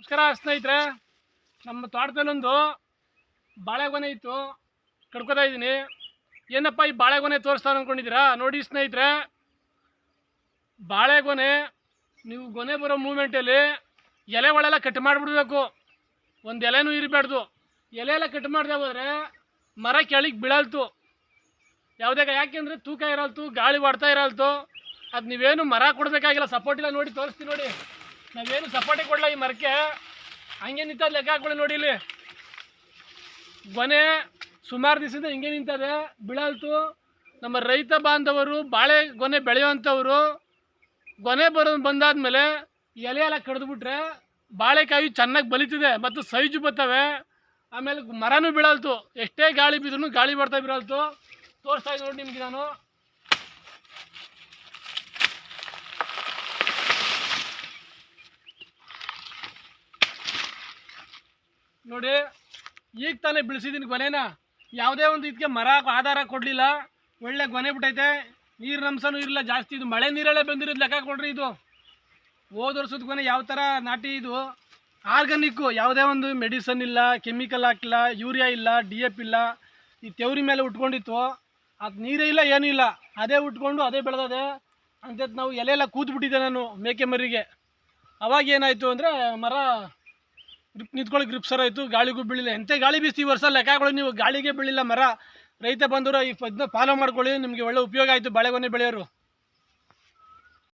ನಮಸ್ಕಾರ ಸ್ನೇಹಿತರೆ. ನಮ್ಮ ತೋಟದಲ್ಲೊಂದು ಬಾಳೆಗೊನೆ ಇತ್ತು. ಕಡ್ಕೋತಾ ಇದ್ದೀನಿ. ಏನಪ್ಪ ಈ ಬಾಳೆಗೊನೆ ತೋರಿಸ್ತಾರೆ ಅಂದ್ಕೊಂಡಿದ್ದೀರಾ ನೋಡಿ ಸ್ನೇಹಿತರೆ. ಬಾಳೆಗೊನೆ, ನೀವು ಗೊನೆ ಬರೋ ಮೂಮೆಂಟಲ್ಲಿ ಎಲೆಗಳೆಲ್ಲ ಕಟ್ ಮಾಡಿಬಿಡ್ಬೇಕು. ಒಂದು ಎಲೆನೂ ಇರಬಾರ್ದು. ಎಲೆ ಎಲ್ಲ ಕಟ್ ಮಾಡದೆ ಹೋದರೆ ಮರ ಕೆಳಗೆ ಬೀಳಲ್ತು. ಯಾವುದೇ ಯಾಕೆಂದರೆ ತೂಕ ಇರಲ್ತು, ಗಾಳಿ ಹೊಡ್ತಾ ಇರಲ್ತು. ಅದು ನೀವೇನು ಮರ ಕೊಡಬೇಕಾಗಿಲ್ಲ. ಸಪೋರ್ಟ್ ಇಲ್ಲ. ನೋಡಿ, ತೋರಿಸ್ತೀನಿ ನೋಡಿ. ನಾವೇನು ಸಪೋರ್ಟಿಗೆ ಕೊಡಲ್ಲ ಈ ಮರಕ್ಕೆ? ಹಂಗೆ ನಿಂತ ಲೆಕ್ಕ ಹಾಕೊಳ್ಳಿ ನೋಡಿ ಇಲ್ಲಿ. ಗೊನೆ ಸುಮಾರು ದಿವಸದಿಂದ ಹಿಂಗೆ ನಿಂತದೆ. ಬೀಳಲ್ತು. ನಮ್ಮ ರೈತ ಬಾಂಧವರು, ಬಾಳೆ ಗೊನೆ ಬೆಳೆಯುವಂಥವ್ರು, ಗೊನೆ ಬರೋ ಬಂದಾದ್ಮೇಲೆ ಎಲೆ ಎಲ್ಲ ಕಡಿದ್ಬಿಟ್ರೆ ಬಾಳೆಕಾಯಿ ಚೆನ್ನಾಗಿ ಬಲಿತಿದೆ, ಮತ್ತು ಸೈಜು ಬರ್ತವೆ ಆಮೇಲೆ ಮರನೂ ಬೀಳಲ್ತು. ಎಷ್ಟೇ ಗಾಳಿ ಬಿದ್ರೂ ಗಾಳಿ ಬರ್ತಾ ಬೀಳಲ್ತು. ತೋರಿಸ್ತಾ ಇದ್ದೀನಿ ನೋಡಿ ನಿಮಗೆ ನಾನು. ನೋಡಿ, ಈಗ ತಾನೇ ಬಿಡಿಸಿದ್ದೀನಿ ಗೊನೆನ. ಯಾವುದೇ ಒಂದು ಇದಕ್ಕೆ ಮರ ಆಧಾರ ಕೊಡಲಿಲ್ಲ. ಒಳ್ಳೆ ಗೊನೆ ಬಿಟ್ಟೈತೆ. ನೀರಿನ ಅಂಶನೂ ಇರಲಿಲ್ಲ ಜಾಸ್ತಿ ಇದು ಮಳೆ ನೀರಲ್ಲೇ ಬಂದಿರೋದು ಲೆಕ್ಕ ಕೊಡ್ರಿ ಇದು. ಹೋದ ವರ್ಷದ ಗೊನೆ ಯಾವ ಥರ ನಾಟಿ ಇದು. ಆರ್ಗಾನಿಕ್ಕು ಯಾವುದೇ ಒಂದು ಮೆಡಿಸನ್ ಇಲ್ಲ ಕೆಮಿಕಲ್ ಹಾಕಿಲ್ಲ, ಯೂರಿಯಾ ಇಲ್ಲ ಡಿ ಇಲ್ಲ. ಈ ತೆವ್ರಿ ಮೇಲೆ ಉಟ್ಕೊಂಡಿತ್ತು. ಅದು ನೀರೇ ಇಲ್ಲ, ಏನೂ ಇಲ್ಲ. ಅದೇ ಉಟ್ಕೊಂಡು ಅದೇ ಬೆಳೆದದೆ. ಅಂತ ನಾವು ಎಲೆ ಎಲ್ಲ ಕೂತ್ಬಿಟ್ಟಿದ್ದೆ ನಾನು ಮೇಕೆ ಮರಿಗೆ. ಅವಾಗ ಏನಾಯಿತು ಅಂದರೆ ಮರ ಗ್ರಿಪ್ ನಿಂತ್ಕೊಳ್ಳಿ, ಗ್ರಿಪ್ ಸರ್ ಆಯಿತು. ಗಾಳಿಗೂ ಬೀಳಿಲ್ಲ. ಎಂತೆ ಗಾಳಿ ಬೀಸ್ತಿ ಈ ವರ್ಷ? ಲೆಕ್ಕಗಳು ನೀವು. ಗಾಳಿಗೆ ಬೀಳಿಲ್ಲ ಮರ. ರೈತ ಬಂದರು ಈ ಇದನ್ನ ಫಾಲೋ ಮಾಡ್ಕೊಳ್ಳಿ. ನಿಮಗೆ ಒಳ್ಳೆ ಉಪಯೋಗ ಆಯಿತು. ಬಾಳೆಗೊನೆ ಬೆಳೆಯೋರು.